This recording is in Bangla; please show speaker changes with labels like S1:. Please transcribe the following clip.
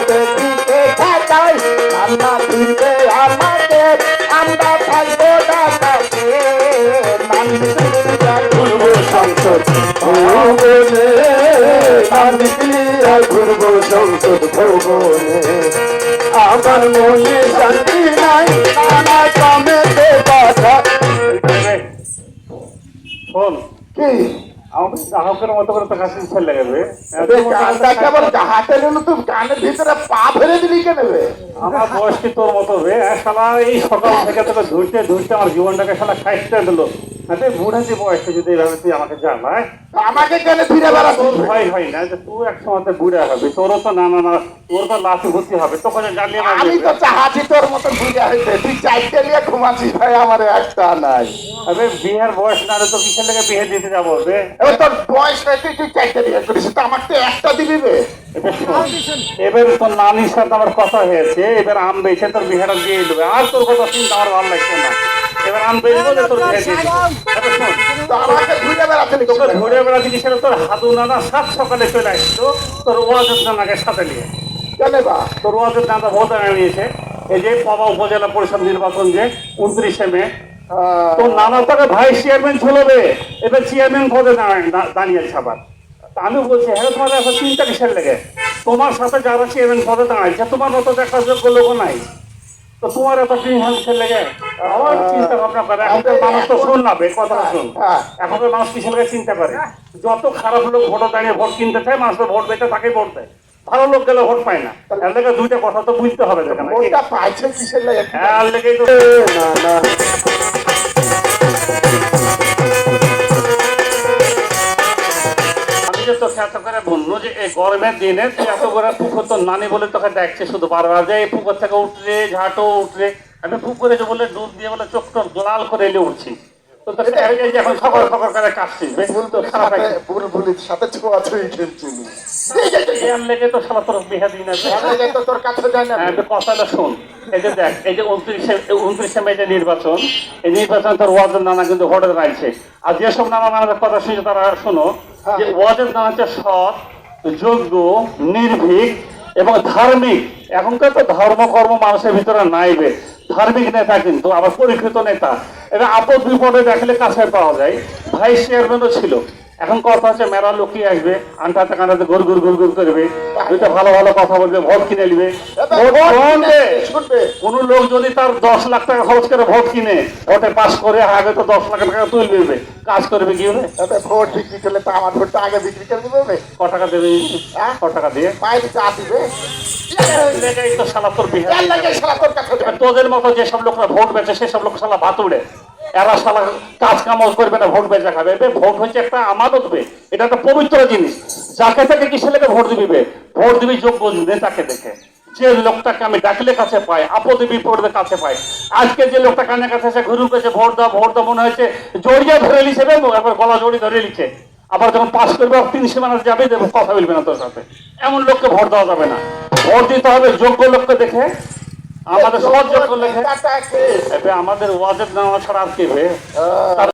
S1: বিপদে দিতে থাকাই আমরা থাকব ঘুরবো সংসদ। ঘুরবো সংসদ আমার মনে শান্তি নাই নানা কামেতে বাধা।
S2: শোন।
S1: কি?
S2: গ্রাহকের মতো করে লেগেবে।
S1: কেবল হাতে নিল তুই ভিতরে পা ফেলে দিলি কেন
S2: আমার বয়স কি তোর মতো রে? শালা এই সকাল থেকে তোকে ধুইতে ধুইতে আমার জীবনটাকে শালা খাইতে দিল। আরে বুড়াতে বয়সে যদি এইভাবে তুই আমাকে জানায়
S1: আমাকে কেন ফিরে বেড়াচ্ছিস
S2: তোর ভয় হয় না যে তুই এক সময় বুড়া হবে তোরও তো তোর তো লাঠি ভর্তি হবে তোকে যে জানিয়ে না
S1: আমি তো চাহাছি তোর মতো বুঝে হইতে। তুই চাইতে নিয়ে ঘুমাচ্ছিস ভাই আমার একটা নাই।
S2: আরে বিয়ের বয়স না তো কিসের লেগে বিয়ে দিতে যাব রে
S1: এবার তোর বয়স হয়েছে তুই চাইতে করিস তো আমার তো একটা দিবি রে
S2: এবার এবার তোর নানির সাথে আমার কথা হয়েছে এবার আম বেছে তোর বিয়েটা দিয়ে দেবে। আর তোর কথা চিন্তা আমার ভালো লাগছে না। এবার আম বেচবো যে তোর বিয়ে দিয়ে দেবো। এবার শোন,
S1: তো আমাকে ঘুরে বেড়াচ্ছিলি
S2: তোকে ঘুরে বেড়াতে গেছিল তোর হাদু নানা সাত সকালে চলে আসতো। তোর ওয়াজের নানাকে সাথে নিয়ে।
S1: কেন বা?
S2: তোর ওয়াজের নানা ভোট নিয়েছে। এই যে পাবা উপজেলা পরিষদ নির্বাচন যে উনত্রিশে মে।
S1: আহ,
S2: তোর নানা তোকে ভাইস চেয়ারম্যান ছিল এবার চেয়ারম্যান পদে দাঁড়ায়- আবার। আমি বলছি হ্যাঁ তোমার এখন চিন্তা কিসের লেগে? তোমার সাথে যারা চেয়ারম্যান পদে দাঁড়াইছে তোমার মতো দেখা যোগ্য লোক নাই। তো তোমার এত কিসের লেগে? আমার চিন্তা ভাবনা করে এখনকার মানুষ তো শোন না বে কথা শোন। এখনকার মানুষ কিসের লেগে চিন্তা করে। যত খারাপ লোক ভোট দাঁড়িয়ে ভোট কিনতে চায় মানুষ তো ভোট পেতে তাকে ভোট দেয়। ভালো লোক গেলে ভোট পায় না। এর লেগে দুইটা কথা তো বুঝতে হবে দেখেন
S1: ভোটটা পাইছে কিসের লেগে?
S2: হ্যাঁ এর লেগেই তো
S1: না না।
S2: গরমের দিনে তুই এত করে পুকুর তোর নানি বলে তোকে দেখছে শুধু বারবার যে পুকুর থেকে উঠলে ঝাঁটো উঠলে। আমি পুকুরে যে বলে দিয়ে বলে চোখ টোক লাল করে এলে উঠছি। তো তোর এই যে এখন সকল সকল করে কাটছিস তো খারাপ
S1: ভুল ভুলির সাথে ছোঁয়া ছুঁই খেলছিলি।
S2: এর লেগে তো সারা তোর বিহা দিন আছে
S1: তোর কাছে যায় না।
S2: হ্যাঁ, কথাটা শোন। এই যে দেখ এই যে উনত্রিশে উনত্রিশে মে যে নির্বাচন এই নির্বাচন তোর ওয়াজের নানা কিন্তু ভোটে দাঁড়িয়েছে আর যেসব নানা নানাদের কথা শুনছে তারা শোনো যে ওয়াজের নানা হচ্ছে সৎ যোগ্য, নির্ভীক এবং ধার্মিক। এখনকার তো ধর্মকর্ম মানুষের ভিতরে নাইবে ধার্মিক নেতা কিন্তু, আবার পরীক্ষিত নেতা। এটা আপদ বিপদে দেখলে কাছে পাওয়া যায়। ভাইস চেয়ারম্যানও ছিল। এখন কথা হচ্ছে মেলা লোকই আসবে আনটাতে কানাতে ঘুর ঘুর ঘুর ঘুর করবে। দুইটা ভালো ভালো কথা বলবে ভোট কিনে নিবে। কোন লোক যদি তার দশ লাখ টাকা খরচ করে ভোট কিনে ভোটে পাস করে আগে তো দশ লাখ টাকা তুলে তুলবে কাজ করবে কি হবে?
S1: ভোট বিক্রি করলে তো আমার ভোটটা আগে বিক্রি করে দিবে
S2: ক টাকা দেবে?
S1: হ্যাঁ?
S2: ক টাকা দিয়ে?
S1: পায়ে চা দিবে।
S2: তোদের মতো যেসব লোকরা ভোট বেচে সেসব লোক সালা ভাত উড়ে। এরা শালা কাজ কামল করবে না, ভোট বেচা খাবে। ভোট হচ্ছে একটা আমানত বে। এটা একটা পবিত্র জিনিস। যাকে তাকে কিসে লেগে ভোট দিবি? ভোট দিবি যোগ্য নেতাকে দেখে। যে লোকটাকে আমি ডাকলে কাছে পাই, আপদে বিপদে কাছে পাই। আজকে যে লোকটা কানে কাছে এসে ঘুরু পেয়েছে ভোট দাও ভোট দাও, মনে হয়েছে জড়িয়ে ধরে বে, একবার গলা জড়িয়ে ধরে লিছে আবার যখন পাস করবে তিন সীমানা যাবে কথা বলবে না তোর সাথে। এমন লোককে ভোট দেওয়া যাবে না। ভোট দিতে হবে যোগ্য লোককে দেখে। আমাদের সহজ করলে আমাদের ওয়াজের নামা ছাড়া আর কি তার